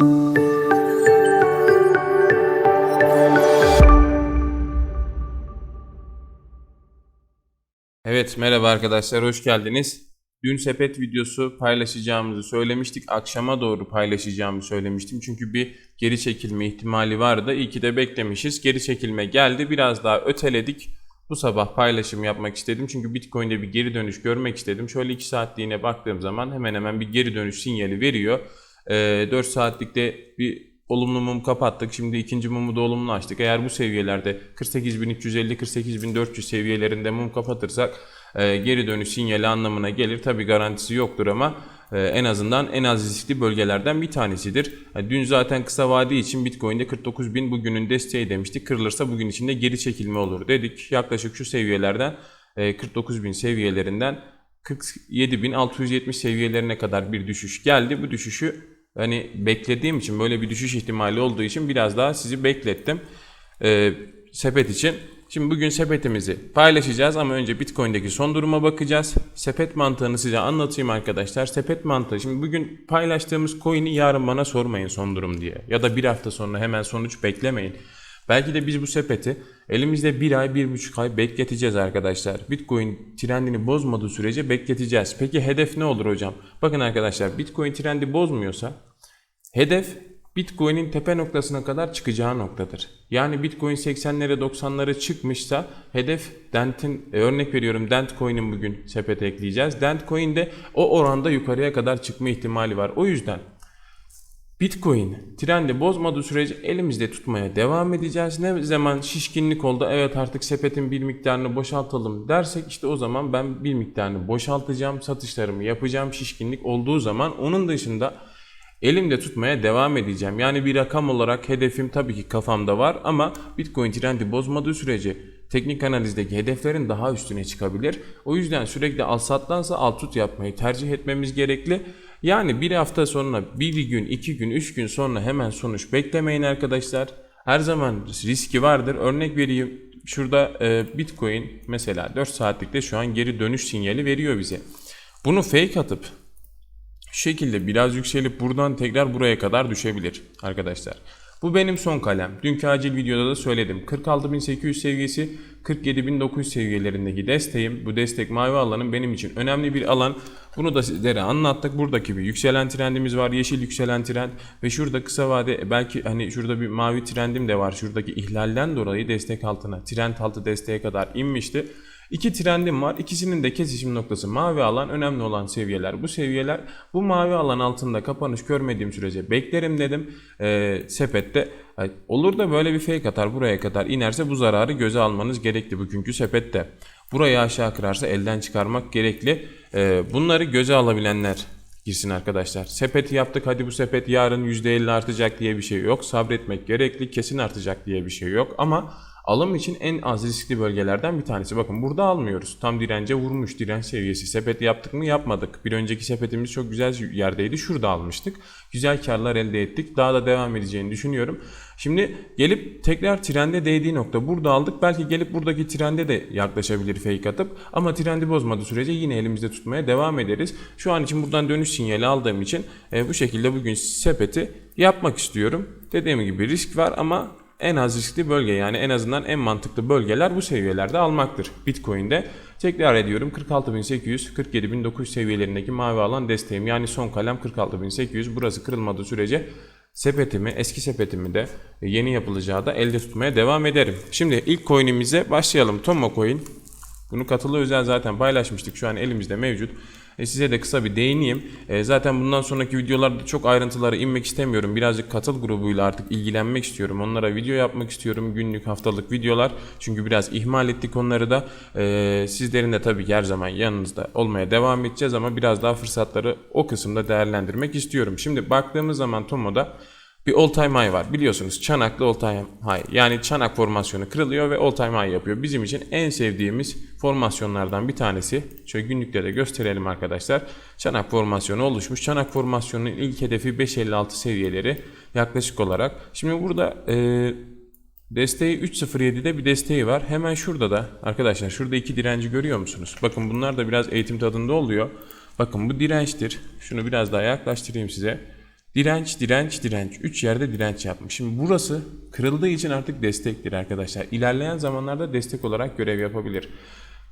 Evet merhaba arkadaşlar hoş geldiniz. Dün sepet videosu paylaşacağımızı söylemiştik. Akşama doğru paylaşacağımı söylemiştim. Çünkü bir geri çekilme ihtimali vardı. İyi ki de beklemişiz. Geri çekilme geldi. Biraz daha öteledik. Bu sabah paylaşım yapmak istedim. Çünkü Bitcoin'de bir geri dönüş görmek istedim. Şöyle 2 saatliğine baktığım zaman hemen hemen bir geri dönüş sinyali veriyor. Ee, 4 saatlikte bir olumlu mum kapattık. Şimdi ikinci mumu da olumlu açtık. Eğer bu seviyelerde 48.350-48.400 seviyelerinde mum kapatırsak e, geri dönüş sinyali anlamına gelir. Tabi garantisi yoktur ama e, en azından en az riskli bölgelerden bir tanesidir. Dün zaten kısa vade için Bitcoin'de 49.000 bugünün desteği demiştik. Kırılırsa bugün içinde geri çekilme olur dedik. Yaklaşık şu seviyelerden e, 49.000 seviyelerinden 47.670 seviyelerine kadar bir düşüş geldi. Bu düşüşü hani beklediğim için böyle bir düşüş ihtimali olduğu için biraz daha sizi beklettim. Ee, sepet için. Şimdi bugün sepetimizi paylaşacağız ama önce Bitcoin'deki son duruma bakacağız. Sepet mantığını size anlatayım arkadaşlar. Sepet mantığı. Şimdi bugün paylaştığımız coin'i yarın bana sormayın son durum diye. Ya da bir hafta sonra hemen sonuç beklemeyin. Belki de biz bu sepeti elimizde bir ay, bir buçuk ay bekleteceğiz arkadaşlar. Bitcoin trendini bozmadığı sürece bekleteceğiz. Peki hedef ne olur hocam? Bakın arkadaşlar Bitcoin trendi bozmuyorsa hedef Bitcoin'in tepe noktasına kadar çıkacağı noktadır. Yani Bitcoin 80'lere 90'lara çıkmışsa hedef Dent'in e, örnek veriyorum Dent Coin'in bugün sepete ekleyeceğiz. Dent Coin'de o oranda yukarıya kadar çıkma ihtimali var. O yüzden Bitcoin trendi bozmadığı sürece elimizde tutmaya devam edeceğiz. Ne zaman şişkinlik oldu evet artık sepetin bir miktarını boşaltalım dersek işte o zaman ben bir miktarını boşaltacağım, satışlarımı yapacağım şişkinlik olduğu zaman onun dışında elimde tutmaya devam edeceğim. Yani bir rakam olarak hedefim tabii ki kafamda var ama Bitcoin trendi bozmadığı sürece teknik analizdeki hedeflerin daha üstüne çıkabilir. O yüzden sürekli al sattansa al tut yapmayı tercih etmemiz gerekli. Yani bir hafta sonra, bir gün, iki gün, üç gün sonra hemen sonuç beklemeyin arkadaşlar. Her zaman riski vardır. Örnek vereyim. Şurada e, Bitcoin mesela 4 saatlikte şu an geri dönüş sinyali veriyor bize. Bunu fake atıp şu şekilde biraz yükselip buradan tekrar buraya kadar düşebilir arkadaşlar. Bu benim son kalem. Dünkü acil videoda da söyledim. 46.800 seviyesi 47.900 seviyelerindeki desteğim. Bu destek mavi alanın benim için önemli bir alan. Bunu da sizlere anlattık. Buradaki bir yükselen trendimiz var. Yeşil yükselen trend ve şurada kısa vade belki hani şurada bir mavi trendim de var. Şuradaki ihlalden dolayı destek altına trend altı desteğe kadar inmişti. İki trendim var. İkisinin de kesişim noktası mavi alan. Önemli olan seviyeler bu seviyeler. Bu mavi alan altında kapanış görmediğim sürece beklerim dedim. Ee, sepette olur da böyle bir fake atar buraya kadar inerse bu zararı göze almanız gerekli bugünkü sepette. Burayı aşağı kırarsa elden çıkarmak gerekli. Ee, bunları göze alabilenler girsin arkadaşlar. Sepeti yaptık hadi bu sepet yarın %50 artacak diye bir şey yok. Sabretmek gerekli kesin artacak diye bir şey yok ama alım için en az riskli bölgelerden bir tanesi. Bakın burada almıyoruz. Tam dirence vurmuş direnç seviyesi. Sepet yaptık mı yapmadık. Bir önceki sepetimiz çok güzel yerdeydi. Şurada almıştık. Güzel karlar elde ettik. Daha da devam edeceğini düşünüyorum. Şimdi gelip tekrar trende değdiği nokta burada aldık. Belki gelip buradaki trende de yaklaşabilir fake atıp ama trendi bozmadığı sürece yine elimizde tutmaya devam ederiz. Şu an için buradan dönüş sinyali aldığım için e, bu şekilde bugün sepeti yapmak istiyorum. Dediğim gibi risk var ama en az riskli bölge yani en azından en mantıklı bölgeler bu seviyelerde almaktır Bitcoin'de. Tekrar ediyorum 46.800 47.900 seviyelerindeki mavi alan desteğim yani son kalem 46.800 burası kırılmadığı sürece sepetimi eski sepetimi de yeni yapılacağı da elde tutmaya devam ederim. Şimdi ilk coin'imize başlayalım Tomo coin. Bunu katılı özel zaten paylaşmıştık şu an elimizde mevcut. E, size de kısa bir değineyim. E, zaten bundan sonraki videolarda çok ayrıntılara inmek istemiyorum. Birazcık katıl grubuyla artık ilgilenmek istiyorum. Onlara video yapmak istiyorum. Günlük haftalık videolar. Çünkü biraz ihmal ettik onları da. E, sizlerin de tabii ki her zaman yanınızda olmaya devam edeceğiz ama biraz daha fırsatları o kısımda değerlendirmek istiyorum. Şimdi baktığımız zaman Tomo'da bir all time high var. Biliyorsunuz çanaklı all time high. Yani çanak formasyonu kırılıyor ve all time high yapıyor. Bizim için en sevdiğimiz formasyonlardan bir tanesi. Şöyle günlükte de gösterelim arkadaşlar. Çanak formasyonu oluşmuş. Çanak formasyonunun ilk hedefi 5.56 seviyeleri yaklaşık olarak. Şimdi burada e, desteği 3.07'de bir desteği var. Hemen şurada da arkadaşlar şurada iki direnci görüyor musunuz? Bakın bunlar da biraz eğitim tadında oluyor. Bakın bu dirençtir. Şunu biraz daha yaklaştırayım size. Direnç, direnç, direnç. 3 yerde direnç yapmış. Şimdi burası kırıldığı için artık destektir arkadaşlar. İlerleyen zamanlarda destek olarak görev yapabilir.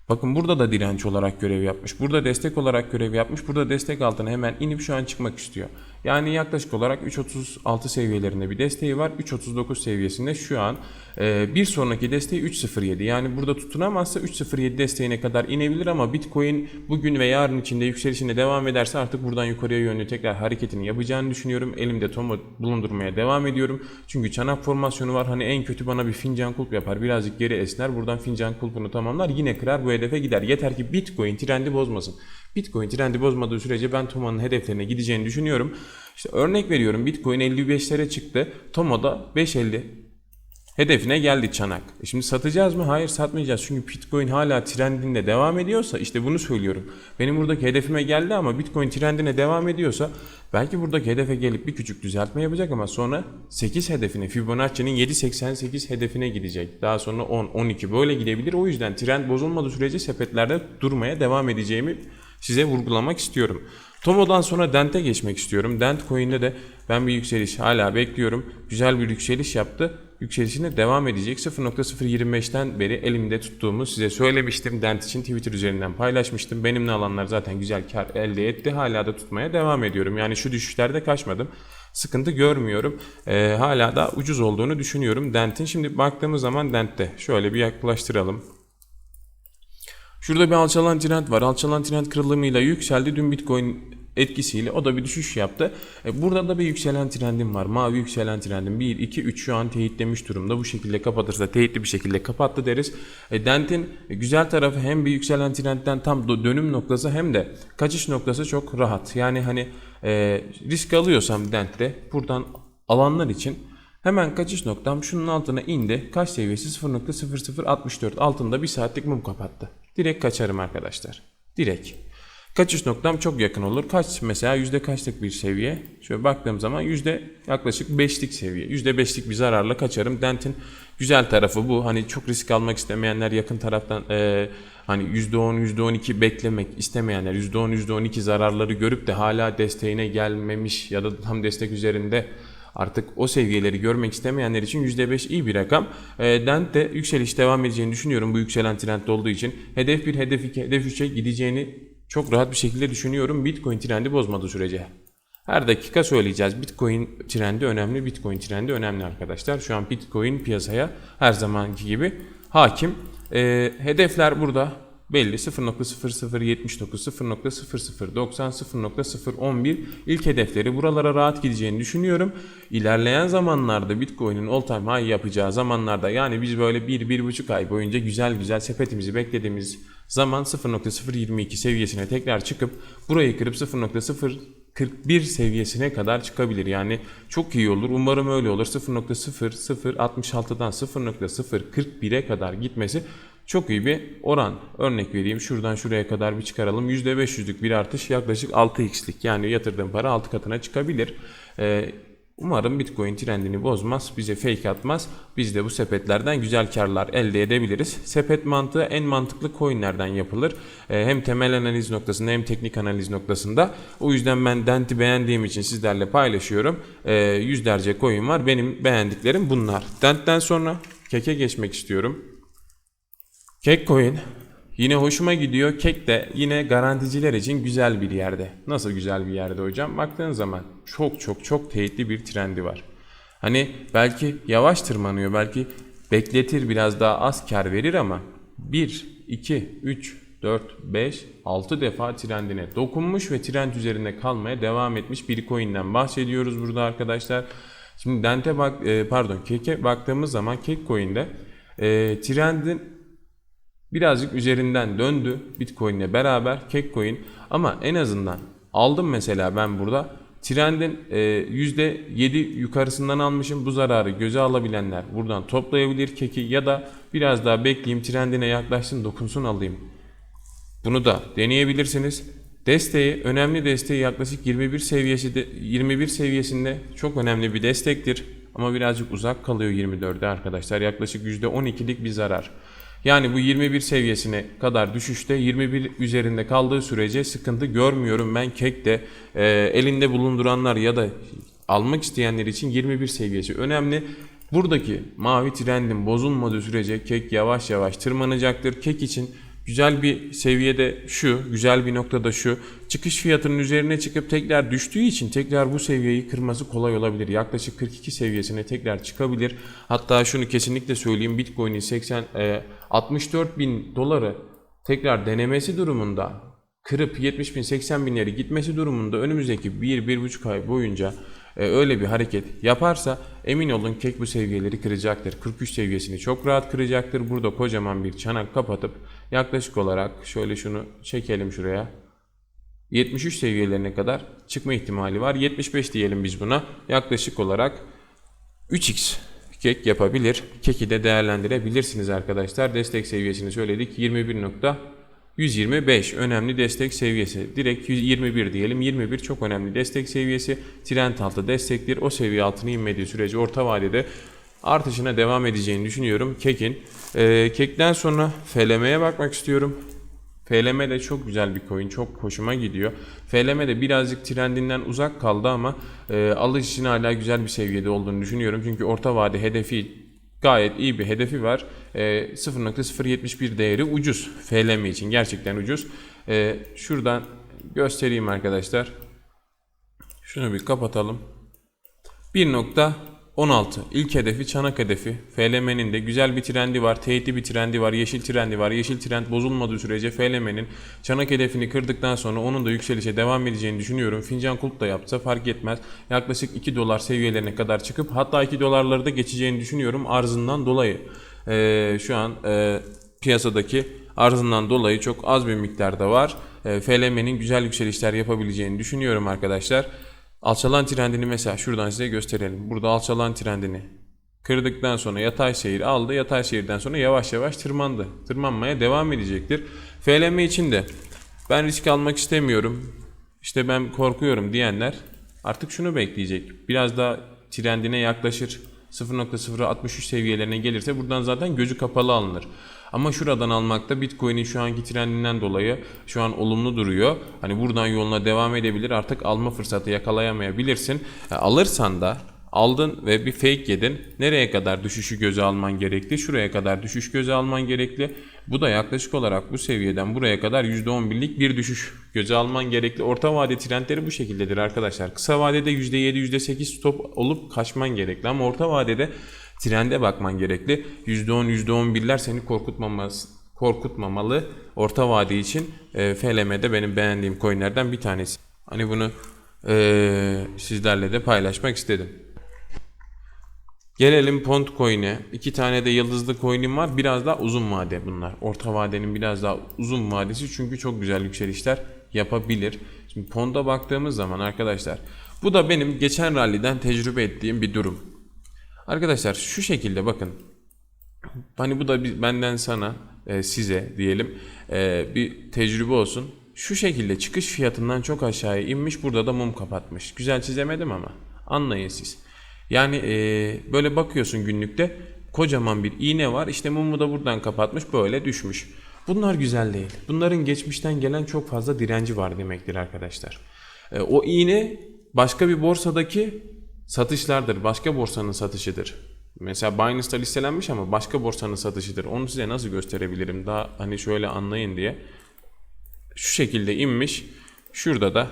Bakın burada da direnç olarak görev yapmış. Burada destek olarak görev yapmış. Burada destek altına hemen inip şu an çıkmak istiyor. Yani yaklaşık olarak 3.36 seviyelerinde bir desteği var. 3.39 seviyesinde şu an. Ee, bir sonraki desteği 3.07. Yani burada tutunamazsa 3.07 desteğine kadar inebilir ama Bitcoin bugün ve yarın içinde yükselişine devam ederse artık buradan yukarıya yönlü tekrar hareketini yapacağını düşünüyorum. Elimde tomo bulundurmaya devam ediyorum. Çünkü çanak formasyonu var. Hani en kötü bana bir fincan kulp yapar. Birazcık geri esner. Buradan fincan kulpunu tamamlar. Yine kırar bu hedefe gider. Yeter ki Bitcoin trendi bozmasın. Bitcoin trendi bozmadığı sürece ben Toma'nın hedeflerine gideceğini düşünüyorum. İşte örnek veriyorum Bitcoin 55'lere çıktı. Toma da 5.50 hedefine geldi çanak. E şimdi satacağız mı? Hayır satmayacağız. Çünkü Bitcoin hala trendinde devam ediyorsa işte bunu söylüyorum. Benim buradaki hedefime geldi ama Bitcoin trendine devam ediyorsa belki buradaki hedefe gelip bir küçük düzeltme yapacak ama sonra 8 hedefine Fibonacci'nin 7.88 hedefine gidecek. Daha sonra 10, 12 böyle gidebilir. O yüzden trend bozulmadığı sürece sepetlerde durmaya devam edeceğimi size vurgulamak istiyorum. Tomo'dan sonra Dent'e geçmek istiyorum. Dent coin'de de ben bir yükseliş hala bekliyorum. Güzel bir yükseliş yaptı. Yükselişine devam edecek. 0.025'ten beri elimde tuttuğumu size söylemiştim. Dent için Twitter üzerinden paylaşmıştım. Benimle alanlar zaten güzel kar elde etti. Hala da tutmaya devam ediyorum. Yani şu düşüşlerde kaçmadım. Sıkıntı görmüyorum. Ee, hala da ucuz olduğunu düşünüyorum Dent'in. Şimdi baktığımız zaman Dent'te şöyle bir yaklaştıralım. Şurada bir alçalan trend var. Alçalan trend kırılımıyla yükseldi. Dün Bitcoin etkisiyle o da bir düşüş yaptı. E, burada da bir yükselen trendim var. Mavi yükselen trendim. 1, 2, 3 şu an teyitlemiş durumda. Bu şekilde kapatırsa teyitli bir şekilde kapattı deriz. E, Dent'in güzel tarafı hem bir yükselen trendden tam dönüm noktası hem de kaçış noktası çok rahat. Yani hani e, risk alıyorsam Dent'te buradan alanlar için Hemen kaçış noktam şunun altına indi. Kaç seviyesi 0.0064 altında bir saatlik mum kapattı. Direkt kaçarım arkadaşlar. Direkt. Kaçış noktam çok yakın olur. Kaç mesela yüzde kaçlık bir seviye? Şöyle baktığım zaman yüzde yaklaşık 5'lik seviye. Yüzde 5'lik bir zararla kaçarım. Dent'in güzel tarafı bu. Hani çok risk almak istemeyenler yakın taraftan e, hani %10 %12 beklemek istemeyenler %10 %12 zararları görüp de hala desteğine gelmemiş ya da tam destek üzerinde Artık o seviyeleri görmek istemeyenler için %5 iyi bir rakam. E, Dent de yükseliş devam edeceğini düşünüyorum bu yükselen trend olduğu için. Hedef 1, hedef 2, hedef 3'e gideceğini çok rahat bir şekilde düşünüyorum Bitcoin trendi bozmadığı sürece. Her dakika söyleyeceğiz. Bitcoin trendi önemli, Bitcoin trendi önemli arkadaşlar. Şu an Bitcoin piyasaya her zamanki gibi hakim. E, hedefler burada belli 0.0079, 0.0090, 0.011 ilk hedefleri buralara rahat gideceğini düşünüyorum. İlerleyen zamanlarda Bitcoin'in all time high yapacağı zamanlarda yani biz böyle 1-1,5 ay boyunca güzel güzel sepetimizi beklediğimiz zaman 0.022 seviyesine tekrar çıkıp burayı kırıp 0.041 seviyesine kadar çıkabilir. Yani çok iyi olur. Umarım öyle olur. 0.0066'dan 0.041'e kadar gitmesi çok iyi bir oran. Örnek vereyim şuradan şuraya kadar bir çıkaralım. %500'lük bir artış yaklaşık 6x'lik yani yatırdığım para 6 katına çıkabilir. Ee, umarım Bitcoin trendini bozmaz, bize fake atmaz. Biz de bu sepetlerden güzel karlar elde edebiliriz. Sepet mantığı en mantıklı coinlerden yapılır. Ee, hem temel analiz noktasında hem teknik analiz noktasında. O yüzden ben Dent'i beğendiğim için sizlerle paylaşıyorum. Ee, yüzlerce coin var. Benim beğendiklerim bunlar. Dent'ten sonra Kek'e geçmek istiyorum. Kekcoin yine hoşuma gidiyor. Kek de yine garanticiler için güzel bir yerde. Nasıl güzel bir yerde hocam? Baktığın zaman çok çok çok teyitli bir trendi var. Hani belki yavaş tırmanıyor, belki bekletir biraz daha az kar verir ama 1, 2, 3, 4, 5, 6 defa trendine dokunmuş ve trend üzerinde kalmaya devam etmiş bir coin'den bahsediyoruz burada arkadaşlar. Şimdi Dente bak e, pardon Kek'e baktığımız zaman Kek coin'de e, trendin birazcık üzerinden döndü Bitcoin ile beraber Kekcoin ama en azından aldım mesela ben burada trendin e, %7 yukarısından almışım bu zararı göze alabilenler buradan toplayabilir keki ya da biraz daha bekleyeyim trendine yaklaşsın dokunsun alayım. Bunu da deneyebilirsiniz. Desteği, önemli desteği yaklaşık 21 seviyesi de, 21 seviyesinde çok önemli bir destektir. Ama birazcık uzak kalıyor 24'de arkadaşlar. Yaklaşık %12'lik bir zarar. Yani bu 21 seviyesine kadar düşüşte 21 üzerinde kaldığı sürece sıkıntı görmüyorum ben kekte. E, elinde bulunduranlar ya da almak isteyenler için 21 seviyesi önemli. Buradaki mavi trendin bozulmadığı sürece kek yavaş yavaş tırmanacaktır. Kek için güzel bir seviyede şu, güzel bir noktada şu. Çıkış fiyatının üzerine çıkıp tekrar düştüğü için tekrar bu seviyeyi kırması kolay olabilir. Yaklaşık 42 seviyesine tekrar çıkabilir. Hatta şunu kesinlikle söyleyeyim. Bitcoin'in 80 e, 64 bin doları tekrar denemesi durumunda kırıp 70 bin 80 binleri gitmesi durumunda önümüzdeki 1-1,5 ay boyunca e, öyle bir hareket yaparsa emin olun kek bu seviyeleri kıracaktır. 43 seviyesini çok rahat kıracaktır. Burada kocaman bir çanak kapatıp yaklaşık olarak şöyle şunu çekelim şuraya. 73 seviyelerine kadar çıkma ihtimali var. 75 diyelim biz buna. Yaklaşık olarak 3x kek yapabilir. Keki de değerlendirebilirsiniz arkadaşlar. Destek seviyesini söyledik. 21.125 önemli destek seviyesi. Direkt 21 diyelim. 21 çok önemli destek seviyesi. Trend altı destektir. O seviye altına inmediği sürece orta vadede artışına devam edeceğini düşünüyorum. Kekin. Ee, kekten sonra FLM'ye bakmak istiyorum. FLM de çok güzel bir coin. Çok hoşuma gidiyor. FLM de birazcık trendinden uzak kaldı ama e, alış için hala güzel bir seviyede olduğunu düşünüyorum. Çünkü orta vade hedefi gayet iyi bir hedefi var. E, 0.071 değeri ucuz. FLM için gerçekten ucuz. E, şuradan göstereyim arkadaşlar. Şunu bir kapatalım. 1.16 ilk hedefi çanak hedefi. FLM'nin de güzel bir trendi var. Teyitli bir trendi var. Yeşil trendi var. Yeşil trend bozulmadığı sürece FLM'nin çanak hedefini kırdıktan sonra onun da yükselişe devam edeceğini düşünüyorum. Fincan kulp da yapsa fark etmez. Yaklaşık 2 dolar seviyelerine kadar çıkıp hatta 2 dolarları da geçeceğini düşünüyorum arzından dolayı. Ee, şu an e, piyasadaki arzından dolayı çok az bir miktarda var. E, FLM'nin güzel yükselişler yapabileceğini düşünüyorum arkadaşlar. Alçalan trendini mesela şuradan size gösterelim. Burada alçalan trendini kırdıktan sonra yatay seyir aldı. Yatay seyirden sonra yavaş yavaş tırmandı. Tırmanmaya devam edecektir. FLM için de ben risk almak istemiyorum. İşte ben korkuyorum diyenler artık şunu bekleyecek. Biraz daha trendine yaklaşır. 0.063 seviyelerine gelirse buradan zaten gözü kapalı alınır. Ama şuradan almakta Bitcoin'in şu anki trendinden dolayı şu an olumlu duruyor. Hani buradan yoluna devam edebilir. Artık alma fırsatı yakalayamayabilirsin. E, alırsan da aldın ve bir fake yedin. Nereye kadar düşüşü göze alman gerekli? Şuraya kadar düşüş göze alman gerekli. Bu da yaklaşık olarak bu seviyeden buraya kadar %11'lik bir düşüş göze alman gerekli. Orta vade trendleri bu şekildedir arkadaşlar. Kısa vadede %7, %8 stop olup kaçman gerekli ama orta vadede trende bakman gerekli. %10, %11'ler seni korkutmaması korkutmamalı. Orta vade için e, FLM'de benim beğendiğim coinlerden bir tanesi. Hani bunu e, sizlerle de paylaşmak istedim. Gelelim Pont Coin'e. İki tane de yıldızlı coin'im var. Biraz daha uzun vade bunlar. Orta vadenin biraz daha uzun vadesi çünkü çok güzel yükselişler yapabilir. Şimdi Pond'a baktığımız zaman arkadaşlar bu da benim geçen ralliden tecrübe ettiğim bir durum. Arkadaşlar şu şekilde bakın. Hani bu da bir- benden sana e, size diyelim e, bir tecrübe olsun. Şu şekilde çıkış fiyatından çok aşağıya inmiş burada da mum kapatmış. Güzel çizemedim ama anlayın siz. Yani e, böyle bakıyorsun günlükte kocaman bir iğne var işte mumu da buradan kapatmış böyle düşmüş. Bunlar güzel değil. Bunların geçmişten gelen çok fazla direnci var demektir arkadaşlar. E, o iğne başka bir borsadaki satışlardır. Başka borsanın satışıdır. Mesela Binance'da listelenmiş ama başka borsanın satışıdır. Onu size nasıl gösterebilirim daha hani şöyle anlayın diye. Şu şekilde inmiş. Şurada da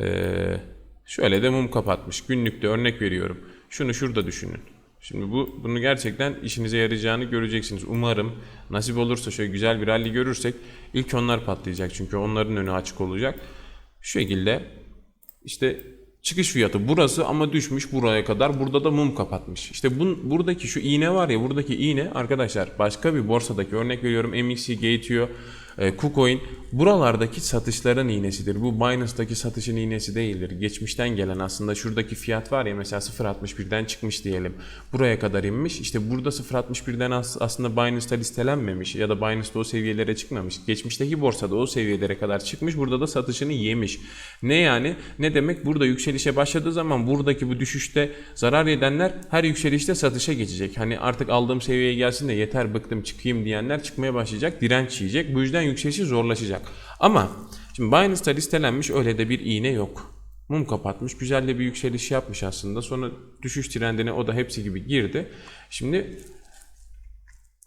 ee, şöyle de mum kapatmış. Günlükte örnek veriyorum. Şunu şurada düşünün. Şimdi bu bunu gerçekten işinize yarayacağını göreceksiniz. Umarım nasip olursa şöyle güzel bir rally görürsek ilk onlar patlayacak çünkü onların önü açık olacak. Şu şekilde işte çıkış fiyatı burası ama düşmüş buraya kadar. Burada da mum kapatmış. İşte bun, buradaki şu iğne var ya buradaki iğne arkadaşlar başka bir borsadaki örnek veriyorum MXC, Gateo, e, KuCoin buralardaki satışların iğnesidir. Bu Binance'daki satışın iğnesi değildir. Geçmişten gelen aslında şuradaki fiyat var ya mesela 0.61'den çıkmış diyelim. Buraya kadar inmiş. İşte burada 0.61'den as- aslında Binance'da listelenmemiş ya da Binance'da o seviyelere çıkmamış. Geçmişteki borsada o seviyelere kadar çıkmış. Burada da satışını yemiş. Ne yani? Ne demek? Burada yükselişe başladığı zaman buradaki bu düşüşte zarar edenler her yükselişte satışa geçecek. Hani artık aldığım seviyeye gelsin de yeter bıktım çıkayım diyenler çıkmaya başlayacak. Direnç yiyecek. Bu yüzden yükselişi zorlaşacak. Ama şimdi Binance'da listelenmiş öyle de bir iğne yok. mum kapatmış. Güzel de bir yükseliş yapmış aslında. Sonra düşüş trendine o da hepsi gibi girdi. Şimdi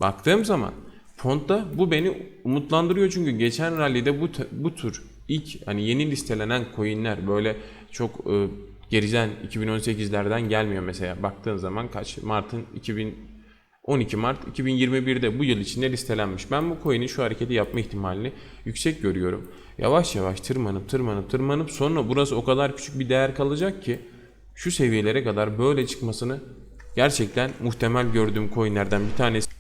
baktığım zaman Pont'ta bu beni umutlandırıyor çünkü geçen rally'de bu bu tür ilk hani yeni listelenen coin'ler böyle çok e, geriden 2018'lerden gelmiyor mesela baktığın zaman kaç Mart'ın 2000 12 Mart 2021'de bu yıl içinde listelenmiş. Ben bu coin'in şu hareketi yapma ihtimalini yüksek görüyorum. Yavaş yavaş tırmanıp tırmanıp tırmanıp sonra burası o kadar küçük bir değer kalacak ki şu seviyelere kadar böyle çıkmasını gerçekten muhtemel gördüğüm coinlerden bir tanesi.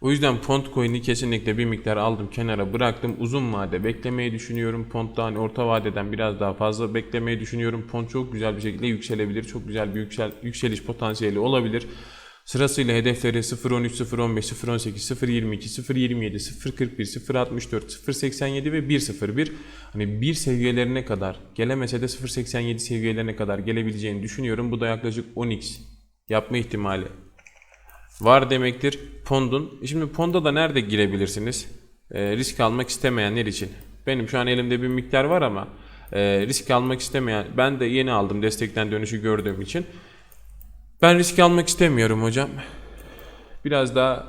O yüzden Pont coin'i kesinlikle bir miktar aldım kenara bıraktım. Uzun vade beklemeyi düşünüyorum. Pont'ta hani orta vadeden biraz daha fazla beklemeyi düşünüyorum. Pont çok güzel bir şekilde yükselebilir. Çok güzel bir yüksel, yükseliş potansiyeli olabilir. Sırasıyla hedefleri 0.13, 0.15, 0.18, 0.22, 0.27, 0.41, 0.64, 0.87 ve 1.01. Hani bir seviyelerine kadar gelemese de 0.87 seviyelerine kadar gelebileceğini düşünüyorum. Bu da yaklaşık 10x yapma ihtimali var demektir Pond'un. Şimdi Pond'a da nerede girebilirsiniz? Ee, risk almak istemeyenler için. Benim şu an elimde bir miktar var ama e, risk almak istemeyen, ben de yeni aldım destekten dönüşü gördüğüm için. Ben risk almak istemiyorum hocam. Biraz daha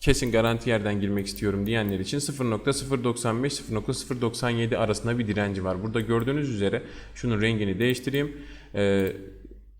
kesin garanti yerden girmek istiyorum diyenler için 0.095 0.097 arasında bir direnci var. Burada gördüğünüz üzere şunun rengini değiştireyim. Ee,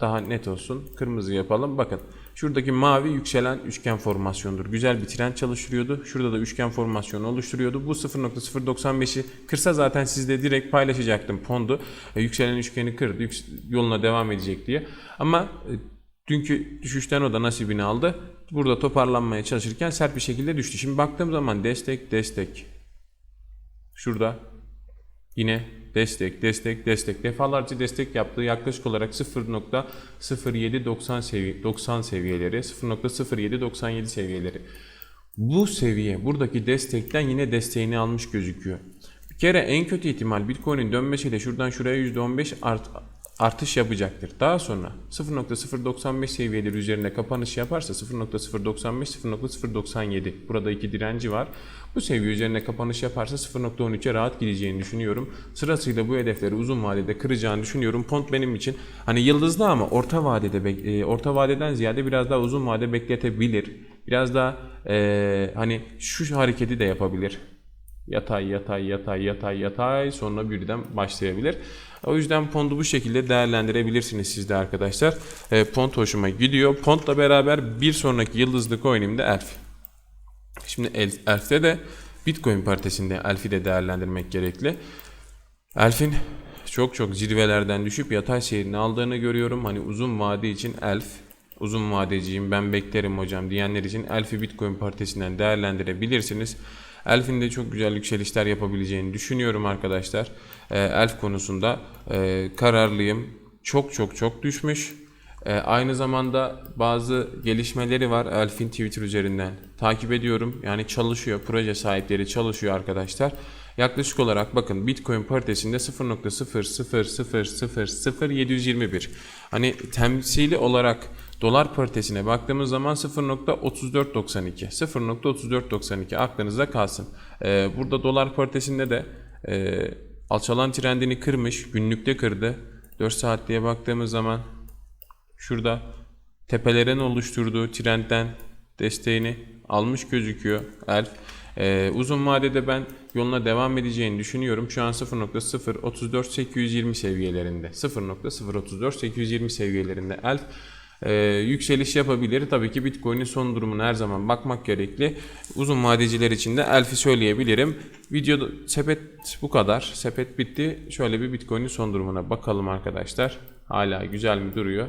daha net olsun. Kırmızı yapalım. Bakın şuradaki mavi yükselen üçgen formasyonudur. Güzel bir trend çalıştırıyordu. Şurada da üçgen formasyonu oluşturuyordu. Bu 0.095'i kırsa zaten sizle direkt paylaşacaktım pondu. E, yükselen üçgeni kırdı. yoluna devam edecek diye. Ama e, dünkü düşüşten o da nasibini aldı. Burada toparlanmaya çalışırken sert bir şekilde düştü. Şimdi baktığım zaman destek destek. Şurada Yine destek, destek, destek. Defalarca destek yaptığı yaklaşık olarak 0.0790 seviye, 90 seviyeleri, 0.0797 seviyeleri. Bu seviye buradaki destekten yine desteğini almış gözüküyor. Bir kere en kötü ihtimal Bitcoin'in dönmesiyle şuradan şuraya %15 art, artış yapacaktır. Daha sonra 0.095 seviyeleri üzerinde kapanış yaparsa 0.095 0.097 burada iki direnci var. Bu seviye üzerine kapanış yaparsa 0.13'e rahat gideceğini düşünüyorum. Sırasıyla bu hedefleri uzun vadede kıracağını düşünüyorum. Pont benim için hani yıldızlı ama orta vadede e, orta vadeden ziyade biraz daha uzun vade bekletebilir. Biraz daha e, hani şu hareketi de yapabilir. Yatay, yatay, yatay, yatay, yatay sonra birden başlayabilir. O yüzden Pond'u bu şekilde değerlendirebilirsiniz siz de arkadaşlar. E, Pond hoşuma gidiyor. Pond'la beraber bir sonraki yıldızlı coin'im de Elf. Şimdi El- Elf'te de Bitcoin paritesinde Elf'i de değerlendirmek gerekli. Elf'in çok çok zirvelerden düşüp yatay seyrini aldığını görüyorum. Hani uzun vade için Elf, uzun vadeciyim ben beklerim hocam diyenler için Elf'i Bitcoin paritesinden değerlendirebilirsiniz. Elf'in de çok güzel yükselişler yapabileceğini düşünüyorum arkadaşlar. Ee, Elf konusunda e, kararlıyım. Çok çok çok düşmüş. Ee, aynı zamanda bazı gelişmeleri var Elf'in Twitter üzerinden. Takip ediyorum. Yani çalışıyor. Proje sahipleri çalışıyor arkadaşlar. Yaklaşık olarak bakın Bitcoin paritesinde 0.000000721. Hani temsili olarak dolar paritesine baktığımız zaman 0.3492. 0.3492 aklınızda kalsın. Ee, burada dolar paritesinde de e, alçalan trendini kırmış. Günlükte kırdı. 4 saatliğe baktığımız zaman Şurada tepelerin oluşturduğu trendten desteğini almış gözüküyor Elf. Ee, uzun vadede ben yoluna devam edeceğini düşünüyorum. Şu an 0.034820 seviyelerinde. 0.034820 seviyelerinde Elf. Ee, yükseliş yapabilir. Tabii ki Bitcoin'in son durumuna her zaman bakmak gerekli. Uzun vadeciler için de Elf'i söyleyebilirim. Videoda sepet bu kadar. Sepet bitti. Şöyle bir Bitcoin'in son durumuna bakalım arkadaşlar. Hala güzel mi duruyor?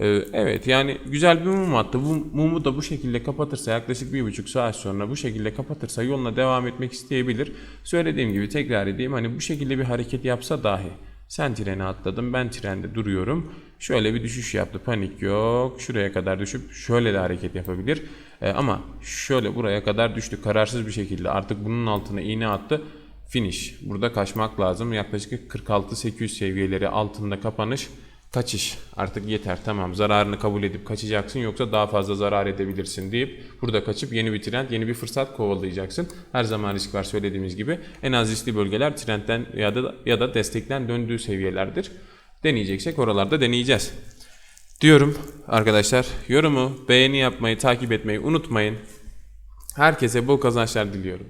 Ee, evet yani güzel bir mum attı. Bu mumu da bu şekilde kapatırsa yaklaşık bir buçuk saat sonra bu şekilde kapatırsa yoluna devam etmek isteyebilir. Söylediğim gibi tekrar edeyim hani bu şekilde bir hareket yapsa dahi sen trene atladın ben trende duruyorum. Şöyle bir düşüş yaptı panik yok. Şuraya kadar düşüp şöyle de hareket yapabilir. Ee, ama şöyle buraya kadar düştü kararsız bir şekilde artık bunun altına iğne attı. Finish. Burada kaçmak lazım. Yaklaşık 46-800 seviyeleri altında kapanış kaçış. Artık yeter tamam zararını kabul edip kaçacaksın yoksa daha fazla zarar edebilirsin deyip burada kaçıp yeni bir trend, yeni bir fırsat kovalayacaksın. Her zaman risk var söylediğimiz gibi. En az riskli bölgeler trendten ya da ya da destekten döndüğü seviyelerdir. Deneyeceksek oralarda deneyeceğiz. Diyorum arkadaşlar yorumu, beğeni yapmayı, takip etmeyi unutmayın. Herkese bol kazançlar diliyorum.